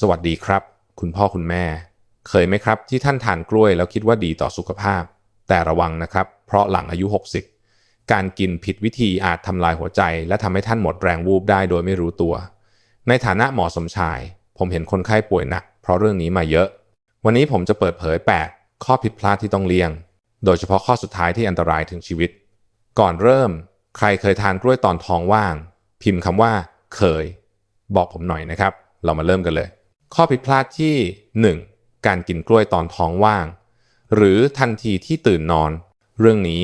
สวัสดีครับ คุณพ่อคุณแม่ เคยไหมครับที่ท่านทานกล้วยแล้วคิดว่าดีต่อสุขภาพ แต่ระวังนะครับ เพราะหลังอายุ 60 การกินผิดวิธีอาจทำลายหัวใจ และทำให้ท่านหมดแรงวูบได้โดยไม่รู้ตัว ในฐานะหมอสมชาย ผมเห็นคนไข้ป่วยหนัก เพราะเรื่องนี้มาเยอะ วันนี้ผมจะเปิดเผย 8 ข้อผิดพลาดที่ต้องเลี่ยง โดยเฉพาะข้อสุดท้ายที่อันตรายถึงชีวิต ก่อนเริ่ม ใครเคยทานกล้วยตอนท้องว่าง พิมพ์คำว่า เคย บอกผมหน่อยนะครับ เรามาเริ่มกันเลย ข้อผิดพลาดที่ 1. การกินกล้วยตอนท้องว่าง หรือทันทีที่ตื่นนอน เรื่องนี้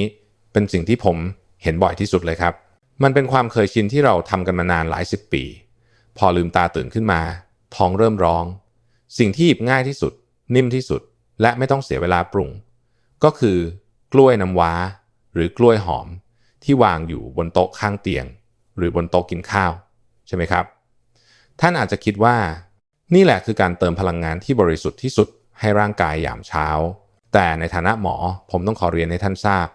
เป็นสิ่งที่ผมเห็นบ่อยที่สุดเลยครับ มันเป็นความเคยชินที่เราทำกันมานานหลายสิบปี พอลืมตาตื่นขึ้นมา ท้องเริ่มร้อง สิ่งที่หยิบง่ายที่สุด นิ่มที่สุด และไม่ต้องเสียเวลาปรุง ก็คือกล้วยน้ำว้า หรือกล้วยหอม ที่วางอยู่บนโต๊ะข้างเตียง หรือบนโต๊ะกินข้าว ใช่ไหมครับ ท่านอาจจะคิดว่า นี่แหละคือการเติมพลังงานที่บริสุทธิ์ที่สุดให้ร่างกายยามเช้า แต่ในฐานะหมอผมต้องขอเรียนให้ท่านทราบ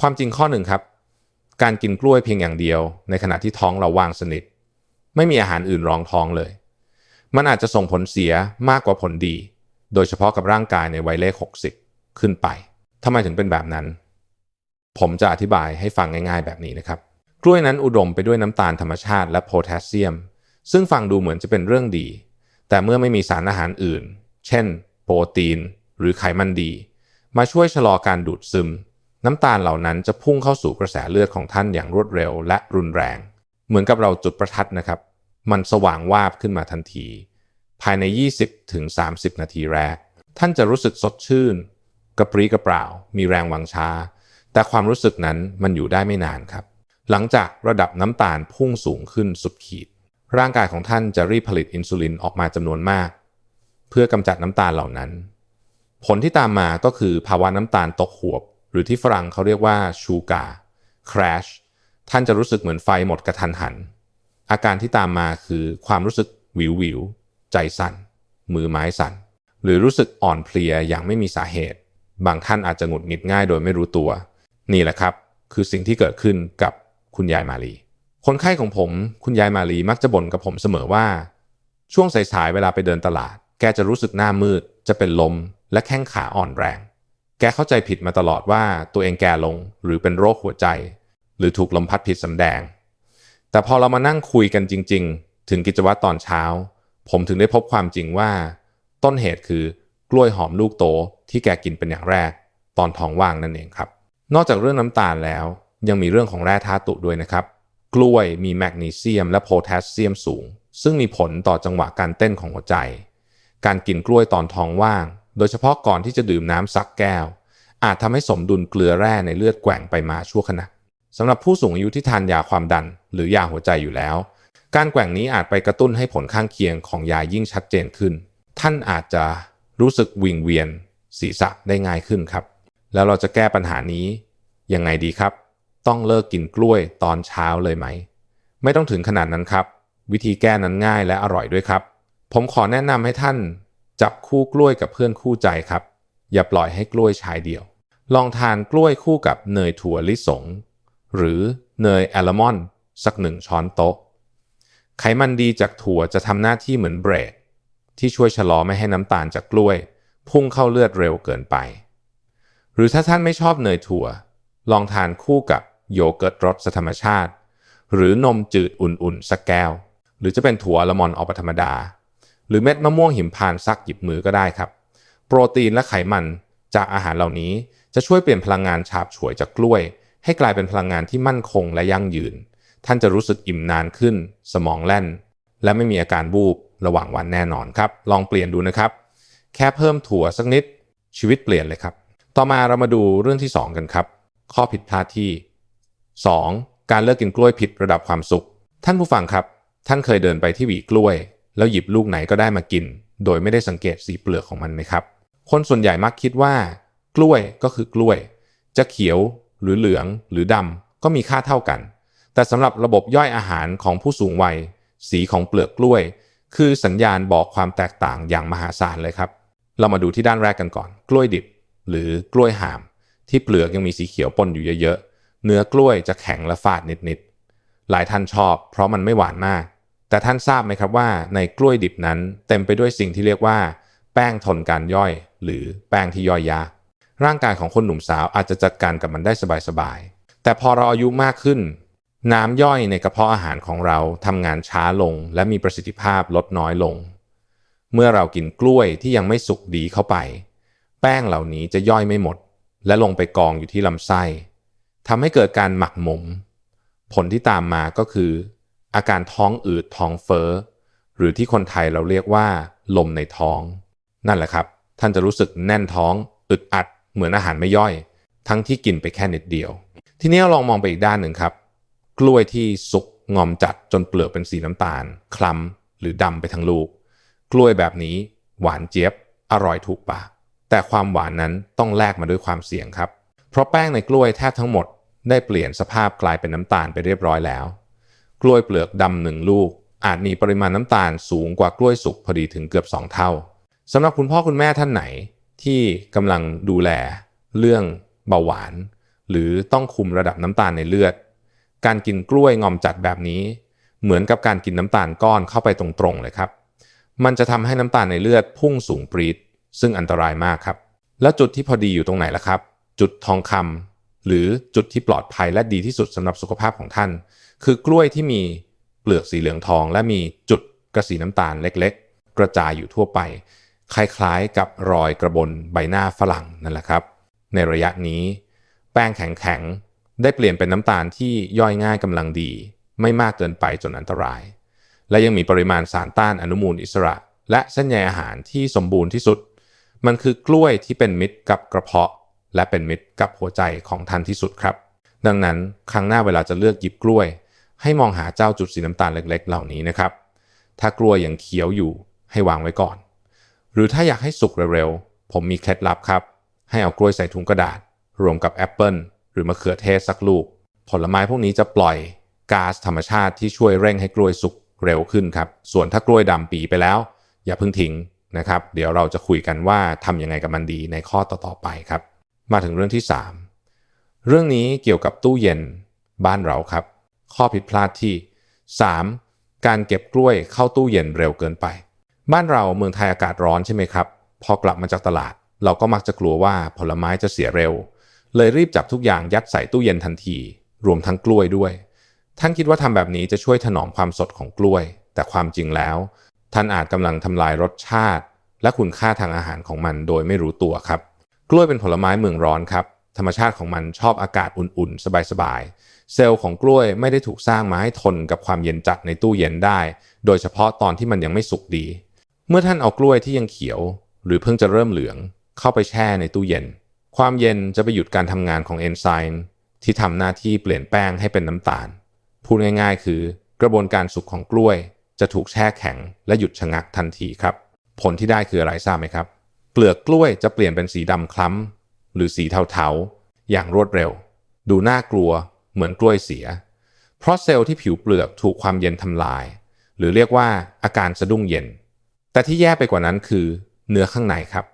ความจริงข้อหนึ่งครับ การกินกล้วยเพียงอย่างเดียว ในขณะที่ท้องเราว่างสนิท ไม่มีอาหารอื่นรองท้องเลย มันอาจจะส่งผลเสียมากกว่าผลดี โดยเฉพาะกับร่างกายในวัยเลข 60 ขึ้นไปทำไมถึงเป็นแบบนั้น ผมจะอธิบายให้ฟังง่าย ๆ แบบนี้นะครับ กล้วยนั้นอุดมไปด้วยน้ำตาลธรรมชาติและโพแทสเซียม ซึ่งฟังดูเหมือนจะเป็นเรื่องดี แต่เมื่อไม่มีสารอาหารอื่น เช่น โปรตีน หรือไขมันดี มาช่วยชะลอการดูดซึม น้ำตาลเหล่านั้นจะพุ่งเข้าสู่กระแสเลือดของท่านอย่างรวดเร็วและรุนแรง เหมือนกับเราจุดประทัดนะครับ มันสว่างวาบขึ้นมาทันที ภายใน 20-30 นาทีแรก ท่านจะรู้สึกสดชื่น กระปรี้กระเปร่า มีแรงวังชา แต่ความรู้สึกนั้นมันอยู่ได้ไม่นานครับ หลังจากระดับน้ำตาลพุ่งสูงขึ้นสุดขีด ร่างกายของท่านจะรีบผลิตอินซูลินออกมาจำนวนมาก เพื่อกำจัดน้ำตาลเหล่านั้น ผลที่ตามมาก็คือภาวะน้ำตาลตกหวบ หรือที่ฝรั่งเขาเรียกว่าชูกา crash ท่านจะรู้สึกเหมือนไฟหมดกระทันหัน อาการที่ตามมาคือความรู้สึกวิววิวใจสั่น มือไม้สั่น หรือรู้สึกอ่อนเพลียอย่างไม่มีสาเหตุ บางท่านอาจจะหงุดหงิดง่ายโดยไม่รู้ตัว นี่แหละครับ คือสิ่งที่เกิดขึ้นกับคุณยายมาลี คนไข้ของผมคุณยายมาลีมักจะบ่นกับผมเสมอว่า ช่วงสายๆเวลาไปเดินตลาด แกจะรู้สึกหน้ามืด จะเป็นลม และแข้งขาอ่อนแรง แกเข้าใจผิดมาตลอดว่าตัวเองแก่ลงหรือเป็นโรคหัวใจ หรือถูกลมพัดผิดสำแดง แต่พอเรามานั่งคุยกันจริง ๆ ถึงกิจวัตรตอนเช้า ผมถึงได้พบความจริงว่า ต้นเหตุคือกล้วยหอมลูกโตที่แกกินเป็นอย่างแรก ตอนท้องว่างนั่นเองครับ นอกจากเรื่องน้ำตาลแล้ว ยังมีเรื่องของแร่ธาตุด้วยนะครับ กล้วยมีแมกนีเซียมและโพแทสเซียมสูง ซึ่งมีผลต่อจังหวะการเต้นของหัวใจ การกินกล้วยตอนท้องว่าง โดยเฉพาะก่อนที่จะดื่มน้ำสักแก้ว อาจทำให้สมดุลเกลือแร่ในเลือดแกว่งไปมาชั่วขณะสำหรับผู้สูงอายุที่ทานยาความดัน หรือยาหัวใจอยู่แล้ว การแกว่งนี้อาจไปกระตุ้นให้ผลข้างเคียงของยายิ่งชัดเจนขึ้น ท่านอาจจะรู้สึกวิงเวียน ศีรษะได้ง่ายขึ้นครับ แล้วเราจะแก้ปัญหานี้ยังไงดีครับ ต้องเลิกกินกล้วยตอนเช้าเลยไหม ไม่ต้องถึงขนาดนั้นครับ วิธีแก้นั้นง่ายและอร่อยด้วยครับ ผมขอแนะนำให้ท่าน จับคู่กล้วยกับเพื่อนคู่ใจครับ อย่าปล่อยให้กล้วยชายเดียว ลองทานกล้วยคู่กับเนยถั่วลิสง หรือเนยแอลมอนด์สักหนึ่งช้อนโต๊ะ ไขมันดีจากถั่วจะทำหน้าที่เหมือนเบรกที่ช่วยชะลอไม่ให้น้ำตาลจากกล้วย พุ่งเข้าเลือดเร็วเกินไป หรือถ้าท่านไม่ชอบเนยถั่ว ลองทานคู่กับ โยเกิร์ตรสธรรมชาติ หรือนมจืดอุ่นๆสักแก้ว หรือจะเป็นถั่วละมอนออกธรรมดา หรือเม็ดมะม่วงหิมพานซักหยิบมือก็ได้ครับ โปรตีนและไขมันจากอาหารเหล่านี้จะช่วยเปลี่ยนพลังงานฉาบฉวยจากกล้วย ให้กลายเป็นพลังงานที่มั่นคงและยั่งยืน ท่านจะรู้สึกอิ่มนานขึ้น สมองแล่น และไม่มีอาการวูบระหว่างวันแน่นอนครับ ลองเปลี่ยนดูนะครับ แค่เพิ่มถั่วสักนิดชีวิตเปลี่ยนเลยครับ ต่อมาเรามาดูเรื่องที่ 2 กันครับ ข้อผิดพลาดที่ 2. การเลิกกินกล้วยผิดระดับความสุข ท่านผู้ฟังครับ ท่านเคยเดินไปที่หวีกล้วย แล้วหยิบลูกไหนก็ได้มากิน โดยไม่ได้สังเกตสีเปลือกของมันไหมครับ คนส่วนใหญ่มักคิดว่า กล้วยก็คือกล้วย จะเขียวหรือเหลืองหรือดำก็มีค่าเท่ากัน แต่สำหรับระบบย่อยอาหารของผู้สูงวัย สีของเปลือกกล้วย คือสัญญาณบอกความแตกต่างอย่างมหาศาลเลยครับ เรามาดูที่ด้านแรกกันก่อน กล้วยดิบ หรือกล้วยหาม ที่เปลือกยังมีสีเขียวปนอยู่เยอะๆ เนื้อกล้วยจะแข็งและฝาดนิดๆ หลายท่านชอบ เพราะมันไม่หวานมาก แต่ท่านทราบไหมครับว่าในกล้วยดิบนั้นเต็มไปด้วยสิ่งที่เรียกว่า แป้งทนการย่อย หรือแป้งที่ย่อยยาก ร่างกายของคนหนุ่มสาวอาจจะจัดการกับมันได้สบายๆ แต่พอเราอายุมากขึ้น น้ำย่อยในกระเพาะอาหารของเราทำงานช้าลง และมีประสิทธิภาพลดน้อยลง เมื่อเรากินกล้วยที่ยังไม่สุกดีเข้าไป แป้งเหล่านี้จะย่อยไม่หมด และลงไปกองอยู่ที่ลำไส้ ทำให้เกิดการหมักหมม ผลที่ตามมาก็คือ อาการท้องอืดท้องเฟ้อ หรือที่คนไทยเราเรียกว่า ลมในท้อง นั่นแหละครับ ท่านจะรู้สึกแน่นท้อง อึดอัด เหมือนอาหารไม่ย่อย ทั้งที่กินไปแค่นิดเดียว ทีนี้เราลองมองไปอีกด้านหนึ่งครับ กล้วยที่สุกงอมจัดจนเปลือกเป็นสีน้ำตาล คล้ำหรือดำไปทั้งลูก กล้วยแบบนี้หวานเจี๊ยบ อร่อยถูกปากแต่ความหวานนั้นต้องแลกมาด้วยความเสี่ยงครับ เพราะแป้งในกล้วยแทบทั้งหมด ได้เปลี่ยนสภาพกลายเป็นน้ำตาลไปเรียบร้อยแล้ว กล้วยเปลือกดำหนึ่งลูก อาจมีปริมาณน้ำตาลสูงกว่ากล้วยสุกพอดีถึงเกือบ 2 เท่าสำหรับคุณพ่อคุณแม่ท่านไหนที่กำลังดูแลเรื่องเบาหวาน หรือต้องคุมระดับน้ำตาลในเลือด การกินกล้วยงอมจัดแบบนี้ เหมือนกับการกินน้ำตาลก้อนเข้าไปตรงๆเลยครับ มันจะทำให้น้ำตาลในเลือดพุ่งสูงปรีดซึ่งอันตรายมากครับ แล้วจุดที่พอดีอยู่ตรงไหนล่ะครับ จุดทองคำ หรือจุดที่ปลอดภัยและดีที่สุดสำหรับสุขภาพของท่าน คือกล้วยที่มีเปลือกสีเหลืองทอง และมีจุดกระสีน้ำตาลเล็กๆ กระจายอยู่ทั่วไป คล้ายๆกับรอยกระบนใบหน้าฝรั่งนั่นแหละครับ ในระยะนี้ แป้งแข็งๆได้เปลี่ยนเป็นน้ำตาลที่ย่อยง่ายกำลังดี ไม่มากเกินไปจนอันตราย และยังมีปริมาณสารต้านอนุมูลอิสระ และเส้นใยอาหารที่สมบูรณ์ที่สุด มันคือกล้วยที่เป็นมิตรกับกระเพาะ และเป็นมิตรกับหัวใจของท่านที่สุดครับ ดังนั้นครั้งหน้าเวลาจะเลือกหยิบกล้วย ให้มองหาเจ้าจุดสีน้ำตาลเล็กๆ เหล่านี้นะครับ ถ้ากล้วยยังเขียวอยู่ให้วางไว้ก่อน หรือถ้าอยากให้สุกเร็วๆ ผมมีเคล็ดลับครับ ให้เอากล้วยใส่ถุงกระดาษ รวมกับแอปเปิลหรือมะเขือเทศสักลูก ผลไม้พวกนี้จะปล่อยก๊าซธรรมชาติที่ช่วยเร่งให้กล้วยสุกเร็วขึ้นครับ ส่วนถ้ากล้วยดำปีไปแล้ว อย่าเพิ่งทิ้งนะครับ เดี๋ยวเราจะคุยกันว่าทำยังไงกับมันดีในข้อต่อๆไปครับ มาถึงเรื่องที่ 3 เรื่องนี้เกี่ยวกับตู้เย็นบ้านเราครับ ข้อผิดพลาดที่ 3. การเก็บกล้วยเข้าตู้เย็นเร็วเกินไป บ้านเราเมืองไทยอากาศร้อนใช่ไหมครับ พอกลับมาจากตลาด เราก็มักจะกลัวว่าผลไม้จะเสียเร็ว เลยรีบจับทุกอย่างยัดใส่ตู้เย็นทันที รวมทั้งกล้วยด้วย ท่านคิดว่าทำแบบนี้จะช่วยถนอมความสดของกล้วย แต่ความจริงแล้ว ท่านอาจกำลังทำลายรสชาติ และคุณค่าทางอาหารของมันโดยไม่รู้ตัวครับ กล้วยเป็นผลไม้เมืองร้อนครับ ธรรมชาติของมันชอบอากาศอุ่นๆ สบายๆ เซลล์ของกล้วยไม่ได้ถูกสร้างมาให้ทนกับความเย็นจัดในตู้เย็นได้ โดยเฉพาะตอนที่มันยังไม่สุกดี เมื่อท่านเอากล้วยที่ยังเขียว หรือเพิ่งจะเริ่มเหลือง เข้าไปแช่ในตู้เย็น ความเย็นจะไปหยุดการทำงานของเอนไซม์ที่ทำหน้าที่เปลี่ยนแป้งให้เป็นน้ำตาล พูดง่ายๆ คือกระบวนการสุกของกล้วย จะถูกแช่แข็งและหยุดชะงักทันทีครับ ผลที่ได้คืออะไรทราบไหมครับ เปลือกกล้วยจะเปลี่ยนเป็นสีดำคล้ำหรือสีเทาๆ อย่างรวดเร็ว ดูน่ากลัวเหมือนกล้วยเสีย เพราะเซลล์ที่ผิวเปลือกถูกความเย็นทำลาย หรือเรียกว่าอาการสะดุ้งเย็น แต่ที่แย่ไปกว่านั้นคือ เนื้อข้างในครับ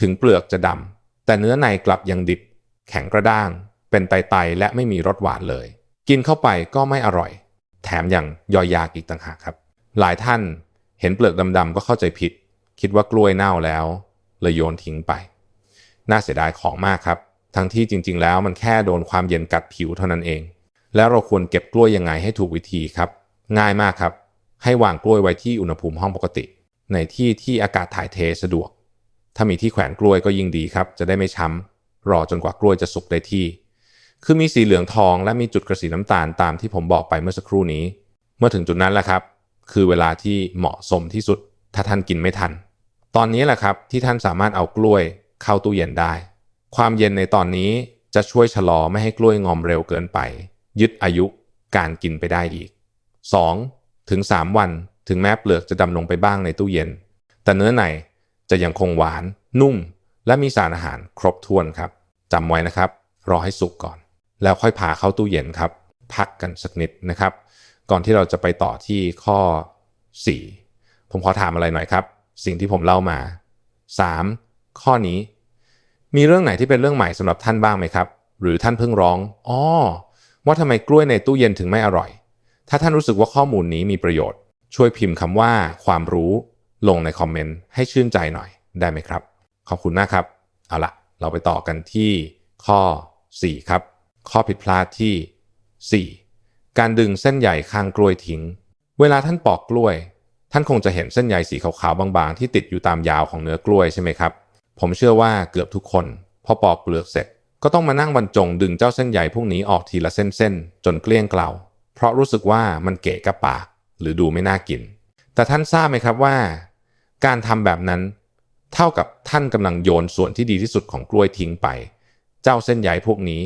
ถึงเปลือกจะดำแต่เนื้อในกลับยังดิบ แข็งกระด้าง เป็นไตๆและไม่มีรสหวานเลย กินเข้าไปก็ไม่อร่อย แถมยังย่อยยากอีกต่างหากครับ หลายท่านเห็นเปลือกดำๆก็เข้าใจผิด คิดว่ากล้วยเน่าแล้ว เลยโยนทิ้งไป น่าเสียดายของมากครับ ทั้งที่จริง ๆ แล้วมันแค่โดนความเย็นกัดผิวเท่านั้นเอง แล้วเราควรเก็บกล้วยยังไงให้ถูกวิธีครับ ง่ายมากครับ ให้วางกล้วยไว้ที่อุณหภูมิห้องปกติ ในที่ที่อากาศถ่ายเทสะดวก ถ้ามีที่แขวนกล้วยก็ยิ่งดีครับ จะได้ไม่ช้ำรอจนกว่ากล้วยจะสุกได้ที่ คือมีสีเหลืองทองและมีจุดกระสีน้ำตาลตามที่ผมบอกไปเมื่อสักครู่นี้ เมื่อถึงจุดนั้นแหละครับ คือเวลาที่เหมาะสมที่สุด ถ้าท่านกินไม่ทัน ตอนนี้แหละครับที่ท่านสามารถเอากล้วยเข้าตู้เย็นได้ ความเย็นในตอนนี้จะช่วยชะลอไม่ให้กล้วยงอมเร็วเกินไป ยึดอายุการกินไปได้อีก 2. ถึง 3 วันถึงแม้เปลือกจะดำลงไปบ้างในตู้เย็น แต่เนื้อในจะยังคงหวาน นุ่ม และมีสารอาหารครบถ้วนครับจำไว้นะครับ รอให้สุกก่อน แล้วค่อยพาเข้าตู้เย็นครับ พักกันสักนิดนะครับ ก่อนที่เราจะไปต่อที่ข้อ 4 ผมขอถามอะไรหน่อยครับ สิ่งที่ผมเล่ามา 3. ข้อนี้ มีเรื่องไหนที่เป็นเรื่องใหม่สำหรับท่านบ้างไหมครับ หรือท่านเพิ่งร้องอ๋อว่าทำไมกล้วยในตู้เย็นถึงไม่อร่อย ถ้าท่านรู้สึกว่าข้อมูลนี้มีประโยชน์ ช่วยพิมพ์คำว่าความรู้ลงในคอมเมนต์ให้ชื่นใจหน่อยได้ไหมครับ ขอบคุณมากครับ เอาละเราไปต่อกันที่ข้อ 4 ครับ ข้อผิดพลาดที่ 4 การดึงเส้นใยข้างกล้วยทิ้ง เวลาท่านปอกกล้วย ท่านคงจะเห็นเส้นใยสีขาวๆบางๆ ที่ติดอยู่ตามยาวของเนื้อกล้วยใช่ไหมครับ ผมเชื่อว่าเกือบทุกคน พอปอกเปลือกเสร็จ ก็ต้องมานั่งบรรจงดึงเจ้าเส้นใยพวกนี้ออกทีละเส้นๆ จนเกลี้ยงเกลาเพราะรู้สึกว่ามันเกะกะปาก หรือดูไม่น่ากิน แต่ท่านทราบไหมครับว่า การทำแบบนั้น เท่ากับท่านกำลังโยนส่วนที่ดีที่สุดของกล้วยทิ้งไป เจ้าเส้นใยพวกนี้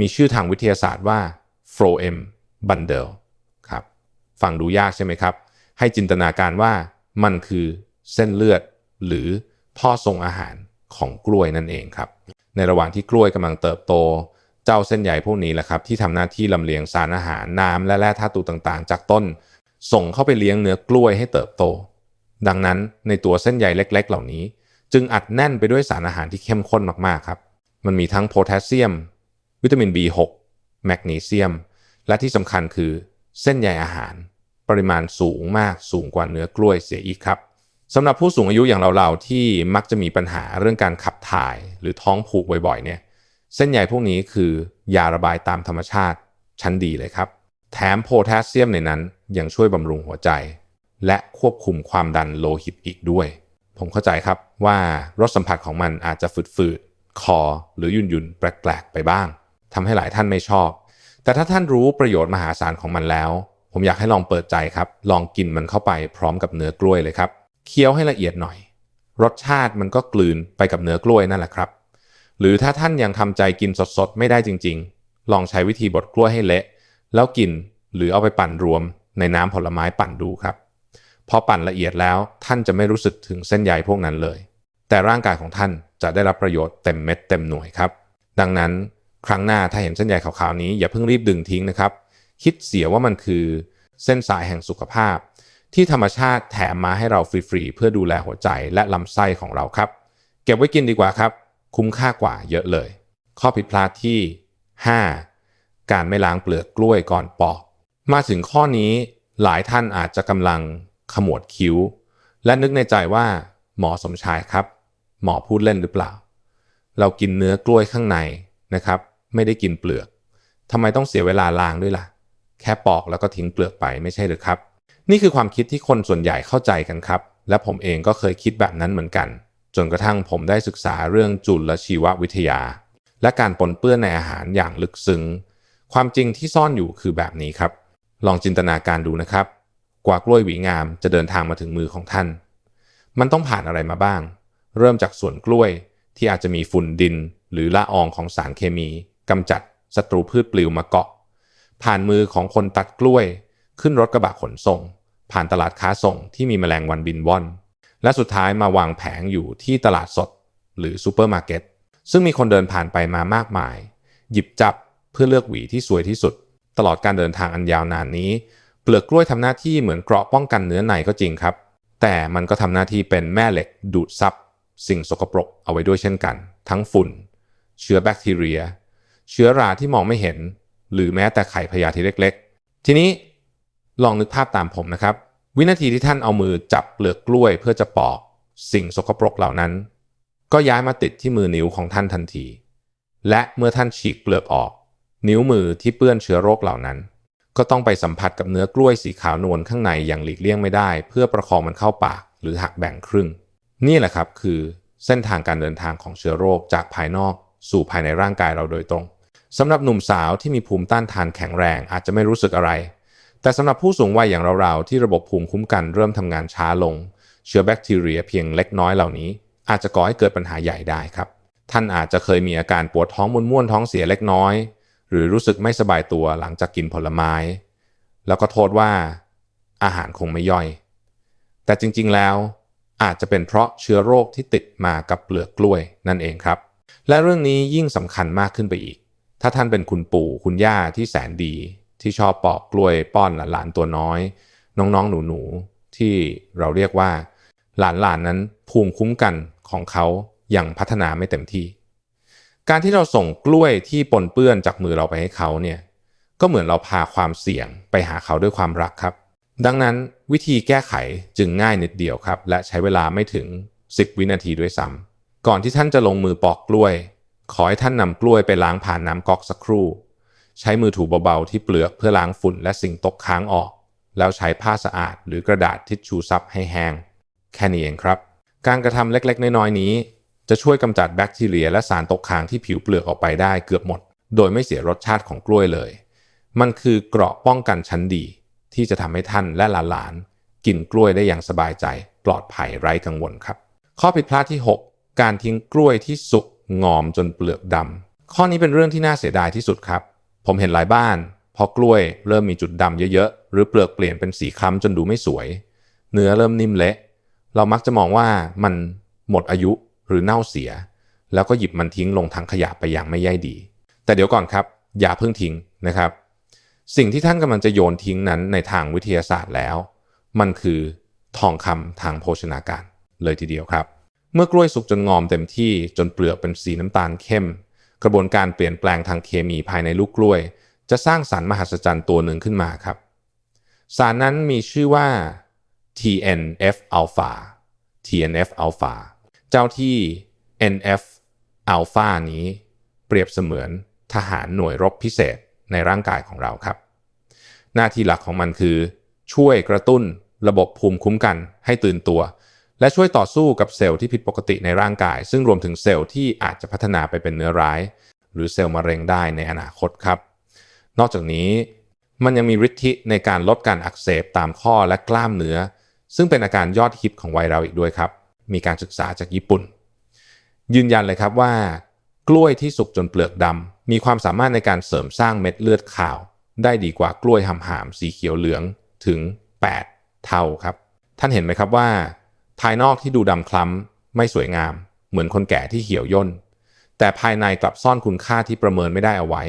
มีชื่อทางวิทยาศาสตร์ว่า phloem bundle ครับ ฟังดูยากใช่ไหมครับ ให้จินตนาการว่ามันคือเส้นเลือดหรือท่อส่งอาหารของกล้วยนั่นเองครับ ในระหว่างที่กล้วยกำลังเติบโต เจ้าเส้นใยพวกนี้แหละครับ ที่ทำหน้าที่ลำเลียงสารอาหารน้ำและแร่ธาตุต่างๆ จากต้น ส่งเข้าไปเลี้ยงเนื้อกล้วยให้เติบโต ดังนั้นในตัวเส้นใยเล็ก ๆ เหล่านี้ จึงอัดแน่นไปด้วยสารอาหารที่เข้มข้นมากๆครับ มันมีทั้งโพแทสเซียม วิตามิน B6 แมกนีเซียม และที่สำคัญคือเส้นใยอาหาร ปริมาณสูงมากสูงกว่าเนื้อกล้วยเสียอีกครับสำหรับผู้สูงอายุอย่างเราๆที่มักจะมีปัญหาเรื่องการขับถ่ายหรือท้องผูกบ่อยๆเนี่ยเส้นใยพวกนี้คือยาระบายตามธรรมชาติชั้นดีเลยครับ แถมโพแทสเซียมในนั้นยังช่วยบำรุงหัวใจ และควบคุมความดันโลหิตอีกด้วย ผมเข้าใจครับว่ารสสัมผัสของมันอาจจะฝืดๆคอหรือยุ่นๆแปลกๆไปบ้างทำให้หลายท่านไม่ชอบ แต่ถ้าท่านรู้ประโยชน์มหาศาลของมันแล้ว ผมอยากให้ลองเปิดใจครับ ลองกินมันเข้าไปพร้อมกับเนื้อกล้วยเลยครับ เคี้ยวให้ละเอียดหน่อย รสชาติมันก็กลืนไปกับเนื้อกล้วยนั่นแหละครับ หรือถ้าท่านยังทำใจกินสดๆ ไม่ได้จริง ๆ ลองใช้วิธีบดกล้วยให้เละ แล้วกินหรือเอาไปปั่นรวม ในน้ำผลไม้ปั่นดูครับ พอปั่นละเอียดแล้วท่านจะไม่รู้สึกถึงเส้นใยพวกนั้นเลย แต่ร่างกายของท่านจะได้รับประโยชน์เต็มเม็ดเต็มหน่วยครับ ดังนั้นครั้งหน้าถ้าเห็นเส้นใยขาวๆนี้อย่าเพิ่งรีบดึงทิ้งนะครับ คิดเสียว่ามันคือเส้นสายแห่งสุขภาพ ที่ธรรมชาติแถมมาให้เราฟรีๆเพื่อดูแลหัวใจและลำไส้ของเราครับ เก็บไว้กินดีกว่าครับ คุ้มค่ากว่าเยอะเลย ข้อผิดพลาดที่ 5. การไม่ล้างเปลือกกล้วยก่อนปอก มาถึงข้อนี้หลายท่านอาจจะกำลังขมวดคิ้ว และนึกในใจว่า หมอสมชายครับ หมอพูดเล่นหรือเปล่า เรากินเนื้อกล้วยข้างในนะครับ ไม่ได้กินเปลือกทำไมต้องเสียเวลาล้างด้วยล่ะ แค่ปอกแล้วก็ทิ้งเปลือกไปไม่ใช่หรือครับ นี่คือความคิดที่คนส่วนใหญ่เข้าใจกันครับ และผมเองก็เคยคิดแบบนั้นเหมือนกัน จนกระทั่งผมได้ศึกษาเรื่องจุลชีววิทยา และการปนเปื้อนในอาหารอย่างลึกซึ้ง ความจริงที่ซ่อนอยู่คือแบบนี้ครับ ลองจินตนาการดูนะครับ กว่ากล้วยหวีงามจะเดินทางมาถึงมือของท่าน มันต้องผ่านอะไรมาบ้าง เริ่มจากส่วนกล้วยที่อาจจะมีฝุ่นดิน หรือละอองของสารเคมีกำจัดศัตรูพืชปลิวมาเกาะ ผ่านมือของคนตัดกล้วย ขึ้นรถกระบะขนส่ง ผ่านตลาดค้าส่งที่มีแมลงวันบินว่อน และสุดท้ายมาวางแผงอยู่ที่ตลาดสด หรือซูเปอร์มาร์เก็ตซึ่งมีคนเดินผ่านไปมามากมาย หยิบจับเพื่อเลือกหวีที่สวยที่สุด ตลอดการเดินทางอันยาวนานนี้ เปลือกกล้วยทำหน้าที่เหมือนเกราะป้องกันเนื้อในก็จริงครับ แต่มันก็ทำหน้าที่เป็นแม่เหล็กดูดซับสิ่งสกปรกเอาไว้ด้วยเช่นกัน ทั้งฝุ่น เชื้อแบคทีเรีย เชื้อราที่มองไม่เห็น หรือแม้แต่ไข่พยาธิเล็กๆ ทีนี้ลองนึกภาพตามผมนะครับ วินาทีที่ท่านเอามือจับเปลือกกล้วยเพื่อจะปอก สิ่งสกปรกเหล่านั้น ก็ย้ายมาติดที่มือนิ้วของท่านทันที และเมื่อท่านฉีกเปลือกออก นิ้วมือที่เปื้อนเชื้อโรคเหล่านั้น ก็ต้องไปสัมผัสกับเนื้อกล้วยสีขาวนวลข้างในอย่างหลีกเลี่ยงไม่ได้ เพื่อประคองมันเข้าปากหรือหักแบ่งครึ่ง นี่แหละครับคือเส้นทางการเดินทางของเชื้อโรคจากภายนอกสู่ภายในร่างกายเราโดยตรง สำหรับหนุ่มสาวที่มีภูมิต้านทานแข็งแรงอาจจะไม่รู้สึกอะไร แต่สำหรับผู้สูงวัยอย่างเราๆที่ระบบภูมิคุ้มกันเริ่มทำงานช้าลง เชื้อแบคทีเรียเพียงเล็กน้อยเหล่านี้ อาจจะก่อให้เกิดปัญหาใหญ่ได้ครับ ท่านอาจจะเคยมีอาการปวดท้องม่วนๆท้องเสียเล็กน้อย หรือรู้สึกไม่สบายตัวหลังจากกินผลไม้ แล้วก็โทษว่า อาหารคงไม่ย่อย แต่จริงๆแล้ว อาจจะเป็นเพราะเชื้อโรคที่ติดมากับเปลือกกล้วยนั่นเองครับ และเรื่องนี้ยิ่งสำคัญมากขึ้นไปอีก ถ้าท่านเป็นคุณปู่คุณย่าที่แสนดีที่ชอบปอกกล้วยป้อนหลานตัวน้อย น้องๆหนูๆที่เราเรียกว่า หลานๆนั้นภูมิคุ้มกันของเขายังพัฒนาไม่เต็มที่ การที่เราส่งกล้วยที่ปนเปื้อนจากมือเราไปให้เขาเนี่ยก็เหมือนเราพาความเสี่ยงไปหาเขาด้วยความรักครับ ดังนั้นวิธีแก้ไขจึงง่ายนิดเดียวครับ และใช้เวลาไม่ถึง 10 วินาทีด้วยซ้ำก่อนที่ท่านจะลงมือปอกกล้วย ขอให้ท่านนำกล้วยไปล้างผ่านน้ำก๊อกสักครู่ ใช้มือถูเบาๆที่เปลือกเพื่อล้างฝุ่นและสิ่งตกค้างออก แล้วใช้ผ้าสะอาดหรือกระดาษทิชชู่ซับให้แห้ง แค่นี้เองครับ การกระทำเล็กๆ น้อยๆนี้ จะช่วยกำจัดแบคทีเรีย และสารตกค้างที่ผิวเปลือกออกไปได้เกือบหมด โดยไม่เสียรสชาติของกล้วยเลย มันคือเกราะป้องกันชั้นดี ที่จะทำให้ท่านและหลานๆกินกล้วยได้อย่างสบายใจ ปลอดภัยไร้กังวลครับ ข้อผิดพลาดที่ 6 การทิ้งกล้วยที่สุก งอมจนเปลือกดำข้อนี้เป็นเรื่องที่น่าเสียดายที่สุดครับ ผมเห็นหลายบ้าน พอกล้วยเริ่มมีจุดดำเยอะๆ หรือเปลือกเปลี่ยนเป็นสีคล้ำจนดูไม่สวย เนื้อเริ่มนิ่มเละ เรามักจะมองว่ามันหมดอายุหรือเน่าเสีย แล้วก็หยิบมันทิ้งลงถังขยะไปอย่างไม่ใยดี แต่เดี๋ยวก่อนครับ อย่าเพิ่งทิ้งนะครับ สิ่งที่ท่านกำลังจะโยนทิ้งนั้นในทางวิทยาศาสตร์แล้ว มันคือทองคำทางโภชนาการเลยทีเดียวครับ เมื่อกล้วยสุกจนงอมเต็มที่จนเปลือกเป็นสีน้ำตาลเข้ม กระบวนการเปลี่ยนแปลงทางเคมีภายในลูกกล้วย จะสร้างสารมหัศจรรย์ตัวหนึ่งขึ้นมาครับ สารนั้นมีชื่อว่า TNF alpha TNF alpha เจ้าที่ NF alpha นี้ เปรียบเสมือนทหารหน่วยรบพิเศษในร่างกายของเราครับ หน้าที่หลักของมันคือ ช่วยกระตุ้นระบบภูมิคุ้มกันให้ตื่นตัว และช่วยต่อสู้กับเซลล์ที่ผิดปกติในร่างกาย ซึ่งรวมถึงเซลล์ที่อาจจะพัฒนาไปเป็นเนื้อร้าย หรือเซลล์มะเร็งได้ในอนาคตครับ นอกจากนี้มันยังมีฤทธิ์ในการลดการอักเสบตามข้อและกล้ามเนื้อ ซึ่งเป็นอาการยอดฮิตของวัยเราอีกด้วยครับ มีการศึกษาจากญี่ปุ่น ยืนยันเลยครับว่า กล้วยที่สุกจนเปลือกดำมีความสามารถในการเสริมสร้างเม็ดเลือดขาว ได้ดีกว่ากล้วยหำหามสีเขียวเหลืองถึง 8 เท่าครับ ท่านเห็นไหมครับว่า ภายนอกที่ดูดำคล้ำไม่สวยงาม เหมือนคนแก่ที่เหี่ยวย่น แต่ภายในกลับซ่อนคุณค่าที่ประเมินไม่ได้เอาไว้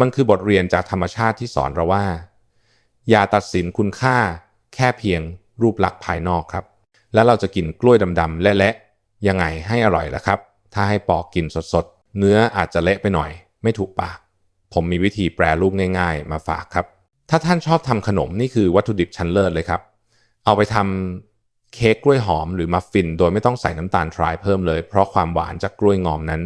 มันคือบทเรียนจากธรรมชาติที่สอนเราว่า อย่าตัดสินคุณค่า แค่เพียงรูปลักษณ์ภายนอกครับ แล้วเราจะกินกล้วยดำๆเละๆยังไงให้อร่อยล่ะครับ ถ้าให้ปอกกินสดๆ เนื้ออาจจะเละไปหน่อย ไม่ถูกปาก ผมมีวิธีแปรรูปง่าย ๆ มาฝากครับ ถ้าท่านชอบทำขนมนี่คือวัตถุดิบชั้นเลิศเลยครับ เอาไปทำ เค้กกล้วยหอมหรือมัฟฟิน โดยไม่ต้องใส่น้ำตาลทรายเพิ่มเลย เพราะความหวานจากกล้วยงอมนั้น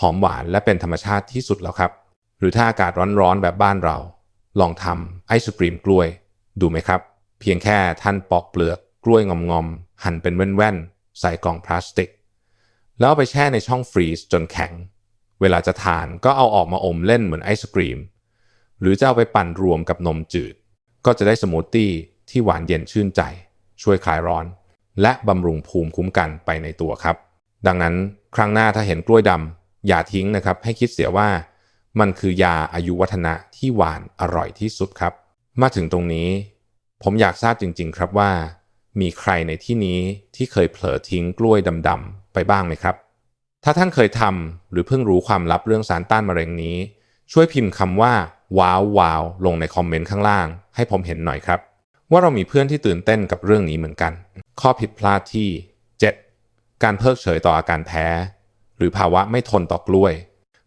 หอมหวานและเป็นธรรมชาติที่สุดแล้วครับ หรือถ้าอากาศร้อนๆแบบบ้านเรา ลองทำไอศกรีมกล้วย ดูไหมครับ เพียงแค่ท่านปอกเปลือกกล้วยงอมๆหั่นเป็นแว่นๆใส่กล่องพลาสติก แล้วไปแช่ในช่องฟรีซจนแข็ง เวลาจะทานก็เอาออกมาอมเล่นเหมือนไอศกรีม หรือจะเอาไปปั่นรวมกับนมจืด ก็จะได้สมูทตี้ที่หวานเย็นชื่นใจ ช่วยคลายร้อน และบำรุงภูมิคุ้มกันไปในตัวครับ ดังนั้นครั้งหน้าถ้าเห็นกล้วยดำอย่าทิ้งนะครับ ให้คิดเสียว่า มันคือยาอายุวัฒนะที่หวานอร่อยที่สุดครับ มาถึงตรงนี้ ผมอยากทราบจริง ๆ ครับว่า มีใครในที่นี้ที่เคยเผลอทิ้งกล้วยดำๆไปบ้างไหมครับ ถ้าท่านเคยทำหรือเพิ่งรู้ความลับเรื่องสารต้านมะเร็งนี้ ช่วยพิมพ์คำว่าว้าววาวลงในคอมเมนต์ข้างล่าง ให้ผมเห็นหน่อยครับ ว่าเรามีเพื่อนที่ตื่นเต้นกับเรื่องนี้เหมือนกัน ข้อผิดพลาดที่ 7 การเพิกเฉยต่ออาการแพ้ หรือภาวะไม่ทนต่อกล้วย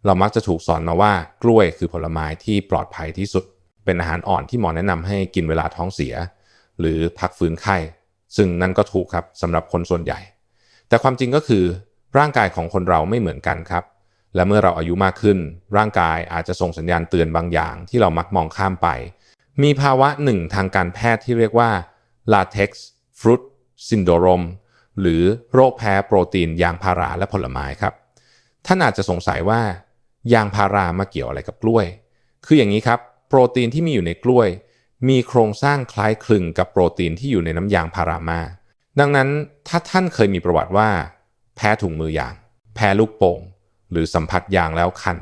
เรามักจะถูกสอนมาว่ากล้วยคือผลไม้ที่ปลอดภัยที่สุด เป็นอาหารอ่อนที่หมอแนะนำให้กินเวลาท้องเสีย หรือพักฟื้นไข้ ซึ่งนั่นก็ถูกครับสำหรับคนส่วนใหญ่ แต่ความจริงก็คือร่างกายของคนเราไม่เหมือนกันครับ และเมื่อเราอายุมากขึ้น ร่างกายอาจจะส่งสัญญาณเตือนบางอย่างที่เรามักมองข้ามไป มีภาวะหนึ่งทางการแพทย์ที่เรียกว่า latex fruit syndrome หรือโรคแพ้โปรตีนยางพาราและผลไม้ครับ ท่านอาจจะสงสัยว่ายางพารามาเกี่ยวอะไรกับกล้วย คืออย่างนี้ครับ โปรตีนที่มีอยู่ในกล้วย มีโครงสร้างคล้ายคลึงกับโปรตีนที่อยู่ในน้ำยางพารามา ดังนั้นถ้าท่านเคยมีประวัติว่า แพ้ถุงมือยาง แพ้ลูกโป่ง หรือสัมผัสยางแล้วคัน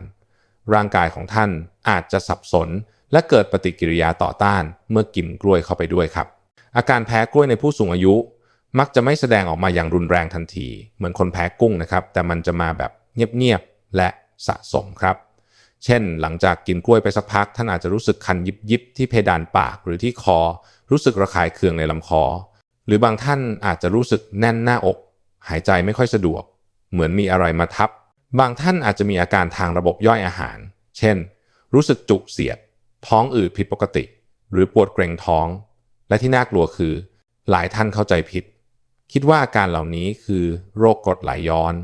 ร่างกายของท่านอาจจะสับสน และเกิดปฏิกิริยาต่อต้านเมื่อกินกล้วยเข้าไปด้วยครับ อาการแพ้กล้วยในผู้สูงอายุ มักจะไม่แสดงออกมาอย่างรุนแรงทันที เหมือนคนแพ้กุ้งนะครับ แต่มันจะมาแบบเงียบๆและสะสมครับ เช่น หลังจากกินกล้วยไปสักพัก ท่านอาจจะรู้สึกคันยิบยิบๆที่เพดานปากหรือที่คอ รู้สึกระคายเคืองในลำคอ หรือบางท่านอาจจะรู้สึกแน่นหน้าอก หายใจไม่ค่อยสะดวก เหมือนมีอะไรมาทับ บางท่านอาจจะมีอาการทางระบบย่อยอาหาร เช่น รู้สึกจุกเสียด ท้องอืดผิดปกติ หรือปวดเกร็งท้อง และที่น่ากลัวคือ หลายท่านเข้าใจผิด คิดว่าอาการเหล่านี้คือโรคกรดไหลย้อน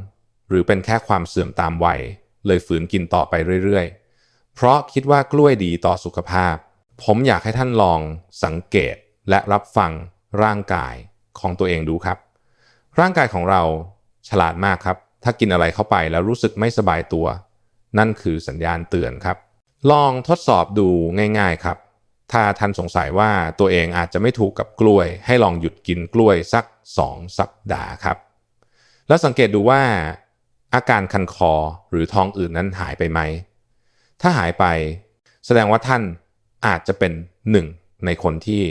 หรือเป็นแค่ความเสื่อมตามวัยเลยฝืนกินต่อไปเรื่อยๆ เพราะคิดว่ากล้วยดีต่อสุขภาพ ผมอยากให้ท่านลองสังเกตและรับฟังร่างกายของตัวเองดูครับ ร่างกายของเราฉลาดมากครับ ถ้ากินอะไรเข้าไปแล้วรู้สึกไม่สบายตัว นั่นคือสัญญาณเตือนครับ ลองทดสอบดูง่าย ๆ ครับ ถ้าท่านสงสัยว่าตัวเองอาจจะไม่ถูกกับกล้วย ให้ลองหยุดกินกล้วยสัก 2 สัปดาห์ครับ แล้วสังเกตดูว่า อาการคันคอหรือท้องอืดนนั้นหายไปไหม ถ้าหายไป แสดงว่าท่านอาจจะเป็นหนึ่งในคนที่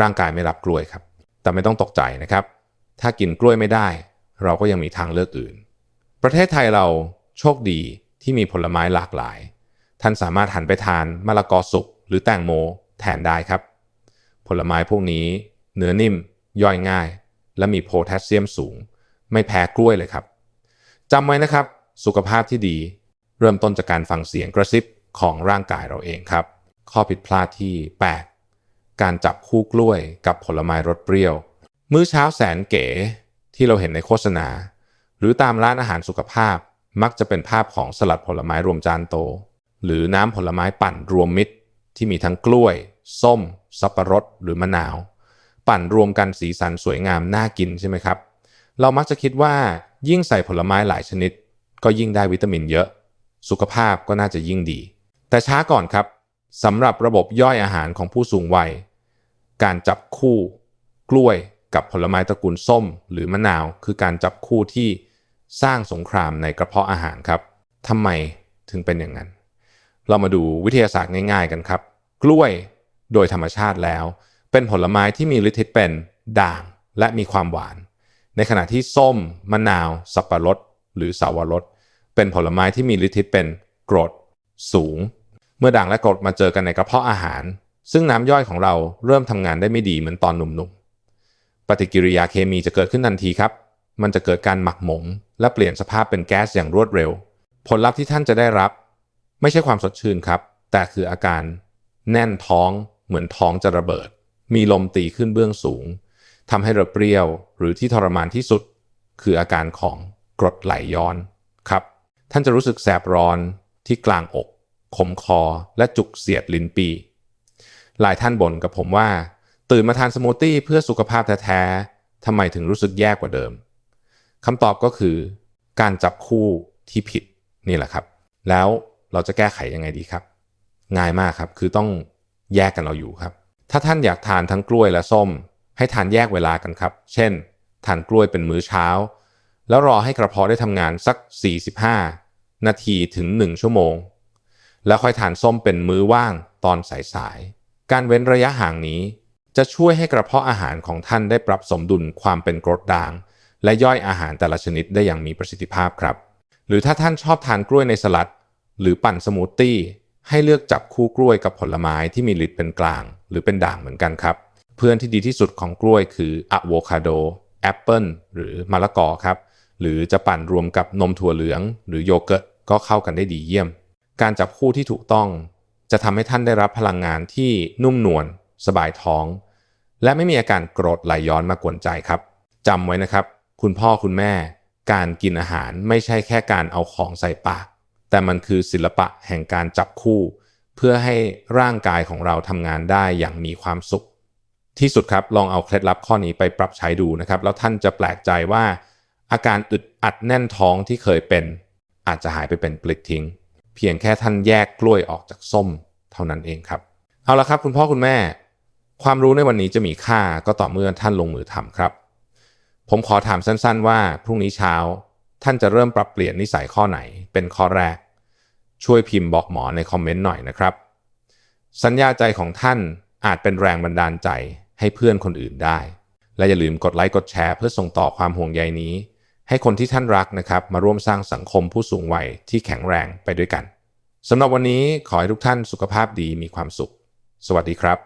ร่างกายไม่รับกล้วยครับ แต่ไม่ต้องตกใจนะครับ ถ้ากินกล้วยไม่ได้ เราก็ยังมีทางเลือกอื่น ประเทศไทยเราโชคดีที่มีผลไม้หลากหลาย ท่านสามารถหันไปทานมะละกอสุกหรือแตงโมแทนได้ครับ ผลไม้พวกนี้เนื้อนิ่ม ย่อยง่าย และมีโพแทสเซียมสูง ไม่แพ้กล้วยเลยครับจำไว้นะครับ สุขภาพที่ดี เริ่มต้นจากการฟังเสียงกระซิบของร่างกายเราเองครับ ข้อผิดพลาดที่ 8 การจับคู่กล้วยกับผลไม้รสเปรี้ยว มื้อเช้าแสนเก๋ที่เราเห็นในโฆษณา หรือตามร้านอาหารสุขภาพมักจะเป็นภาพของสลัดผลไม้รวมจานโต หรือน้ำผลไม้ปั่นรวมมิตร ที่มีทั้งกล้วย ส้ม สับปะรด หรือมะนาว ปั่นรวมกันสีสันสวยงามน่ากินใช่ไหมครับ เรามักจะคิดว่ายิ่งใส่ผลไม้หลายชนิด ก็ยิ่งได้วิตามินเยอะ สุขภาพก็น่าจะยิ่งดี แต่ช้าก่อนครับสำหรับระบบย่อยอาหารของผู้สูงวัย การจับคู่ กล้วยกับผลไม้ตระกูลส้ม หรือมะนาว คือการจับคู่ที่สร้างสงครามในกระเพาะอาหารครับทำไมถึงเป็นอย่างนั้น เรามาดูวิทยาศาสตร์ง่ายๆกันครับ กล้วยโดยธรรมชาติแล้ว เป็นผลไม้ที่มีฤทธิ์เป็นด่างและมีความหวาน ในขณะที่ส้ม มะนาว สับปะรด หรือสาวรสเป็นผลไม้ที่มีฤทธิ์เป็นกรด สูง เมื่อด่างและกรดมาเจอกันในกระเพาะอาหาร ซึ่งน้ำย่อยของเราเริ่มทำงานได้ไม่ดีเหมือนตอนหนุ่มๆ ปฏิกิริยาเคมีจะเกิดขึ้นทันทีครับ มันจะเกิดการหมักหมม และเปลี่ยนสภาพเป็นแก๊สอย่างรวดเร็ว ผลลัพธ์ที่ท่านจะได้รับ ไม่ใช่ความสดชื่นครับ แต่คืออาการแน่นท้องเหมือนท้องจะระเบิด มีลมตีขึ้นเบื้องสูงทำให้ราเปรี้ยว หรือที่ทรมานที่สุด คืออาการของกรดไหลย้อนครับ ท่านจะรู้สึกแสบร้อนที่กลางอกขมคอและจุกเสียดลิ้นปี หลายท่านบ่นกับผมว่า ตื่นมาทานสมูทตี้เพื่อสุขภาพแท้ๆทำไมถึงรู้สึกแย่กว่าเดิมคำตอบก็คือ การจับคู่ที่ผิดนี่แหละครับ แล้ว เราจะแก้ไขยังไงดีครับ ง่ายมากครับ คือต้องแยกกันเราอยู่ครับ ถ้าท่านอยากทานทั้งกล้วยและส้ม ให้ทานแยกเวลากันครับ เช่น ทานกล้วยเป็นมื้อเช้า แล้วรอให้กระเพาะได้ทำงานสัก 45 นาทีถึง 1 ชั่วโมง แล้วค่อยทานส้มเป็นมื้อว่างตอนสายๆ การเว้นระยะห่างนี้ จะช่วยให้กระเพาะอาหารของท่านได้ปรับสมดุลความเป็นกรดด่าง และย่อยอาหารแต่ละชนิดได้อย่างมีประสิทธิภาพครับ หรือถ้าท่านชอบทานกล้วยในสลัด หรือปั่นสมูทตี้ให้เลือกจับคู่กล้วยกับผลไม้ที่มีฤทธิ์เป็นกลาง หรือเป็นด่างเหมือนกันครับ เพื่อนที่ดีที่สุดของกล้วยคืออะโวคาโดแอปเปิลหรือมะละกอครับ หรือจะปั่นรวมกับนมถั่วเหลือง หรือโยเกิร์ตก็เข้ากันได้ดีเยี่ยม การจับคู่ที่ถูกต้อง จะทำให้ท่านได้รับพลังงานที่นุ่มนวลสบายท้อง และไม่มีอาการโกรธไหลย้อนมากวนใจครับจำไว้นะครับ คุณพ่อคุณแม่ การกินอาหารไม่ใช่แค่การเอาของใส่ปาก แต่มันคือศิลปะแห่งการจับคู่ เพื่อให้ร่างกายของเราทำงานได้อย่างมีความสุข ที่สุดครับลองเอาเคล็ดลับข้อนี้ไปปรับใช้ดูนะครับ แล้วท่านจะแปลกใจว่า อาการอึดอัดแน่นท้องที่เคยเป็น อาจจะหายไปเป็นปลิดทิ้ง เพียงแค่ท่านแยกกล้วยออกจากส้ม เท่านั้นเองครับ เอาละครับ คุณพ่อคุณแม่ ความรู้ในวันนี้จะมีค่าก็ต่อเมื่อท่านลงมือทำครับ ผมขอถามสั้น ๆ ว่าพรุ่งนี้เช้า ท่านจะเริ่มปรับเปลี่ยนนิสัยข้อไหนเป็นข้อแรก ช่วยพิมพ์บอกหมอในคอมเมนต์หน่อยนะครับ สัญญาใจของท่านอาจเป็นแรงบันดาลใจให้เพื่อนคนอื่นได้ และอย่าลืมกดไลค์กดแชร์เพื่อส่งต่อความห่วงใยนี้ ให้คนที่ท่านรักนะครับ มาร่วมสร้างสังคมผู้สูงวัยที่แข็งแรงไปด้วยกันสำหรับวันนี้ขอให้ทุกท่านสุขภาพดีมีความสุข สวัสดีครับ